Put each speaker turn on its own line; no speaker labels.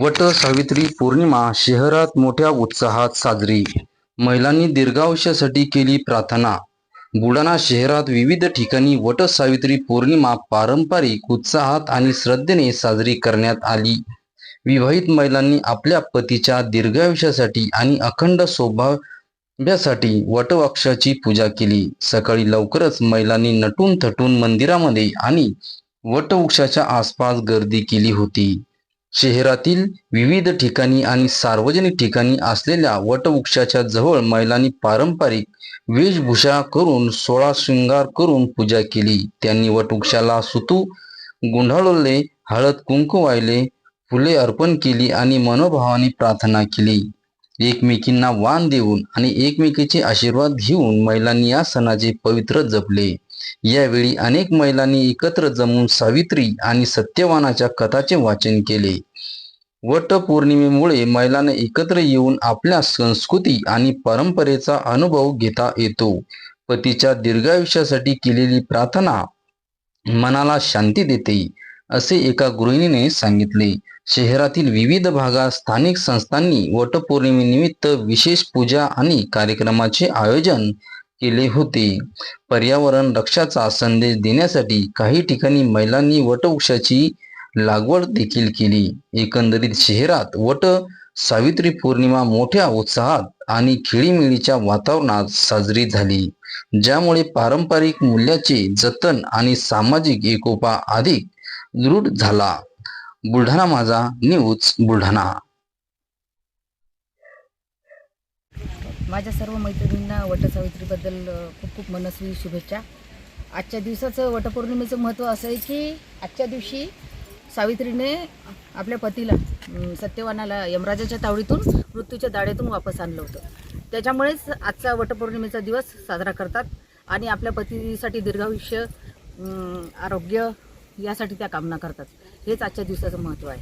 वट सावित्री पौर्णिमा शहरात मोठ्या उत्साहात साजरी. महिलांनी दीर्घायुष्यासाठी केली प्रार्थना. बुलढाणा शहरात विविध ठिकाणी वट सावित्री पौर्णिमा पारंपरिक उत्साहात आणि श्रद्धेने साजरी करण्यात आली. विवाहित महिलांनी आपल्या पतीच्या दीर्घायुष्यासाठी आणि अखंड सौभाग्यासाठी वटवृक्षाची पूजा केली. सकाळी लवकरच महिलांनी नटून थटून मंदिरामध्ये आणि वटवृक्षाच्या आसपास गर्दी केली होती. शहरातील विविध ठिकाणी आणि सार्वजनिक ठिकाणी असलेल्या वटवृक्षाच्या जवळ महिलांनी पारंपरिक वेशभूषा करून सोळा शृंगार करून पूजा केली. त्यांनी वटवृक्षाला सुतू गुंढाळले हळद कुंकू वाहिले फुले अर्पण केली आणि मनोभावाने प्रार्थना केली. एकमेकींना वाण देऊन आणि एकमेकीचे आशीर्वाद घेऊन महिलांनी या सणाचे पवित्र जपले. यावेळी अनेक महिलांनी एकत्र जमून सावित्री आणि सत्यवानाच्या कथाचे वाचन केले. वट पौर्णिमेमुळे महिलांना एकत्र येऊन आपल्या संस्कृती आणि परंपरेचा अनुभव घेता येतो. पतीच्या दीर्घायुष्यासाठी केलेली प्रार्थना मनाला शांती देते असे एका गृहिणीने सांगितले. शहरातील विविध भागात स्थानिक संस्थांनी वटपौर्णिमेनिमित्त विशेष पूजा आणि कार्यक्रमाचे आयोजन केले होते. पर्यावरण रक्षाचा संदेश देण्यासाठी काही ठिकाणी महिलांनी वटवृक्षाची लागवड देखील केली. एकंदरीत शहरात वट सावित्री पौर्णिमा मोठ्या उत्साहात आणि खेळीमेळीच्या वातावरणात साजरी झाली. ज्यामुळे पारंपरिक मूल्याचे जतन आणि सामाजिक एकोपा अधिक दृढ झाला. बुलढाणा माझा न्यूज बुलढाणा.
माझ्या सर्व मैत्रिणींना वटसावित्रीबद्दल खूप खूप मनस्वी शुभेच्छा. आजच्या दिवसाचं वटपौर्णिमेचं महत्त्व असं आहे की आजच्या दिवशी सावित्रीने आपल्या पतीला सत्यवानाला यमराजाच्या तावडीतून मृत्यूच्या दाड्यातून वापस आणलं होतं. त्याच्यामुळेच आजचा वटपौर्णिमेचा दिवस साजरा करतात आणि आपल्या पतीसाठी दीर्घायुष्य आरोग्य यासाठी त्या कामना करतात. हेच आजच्या दिवसाचं महत्त्व आहे.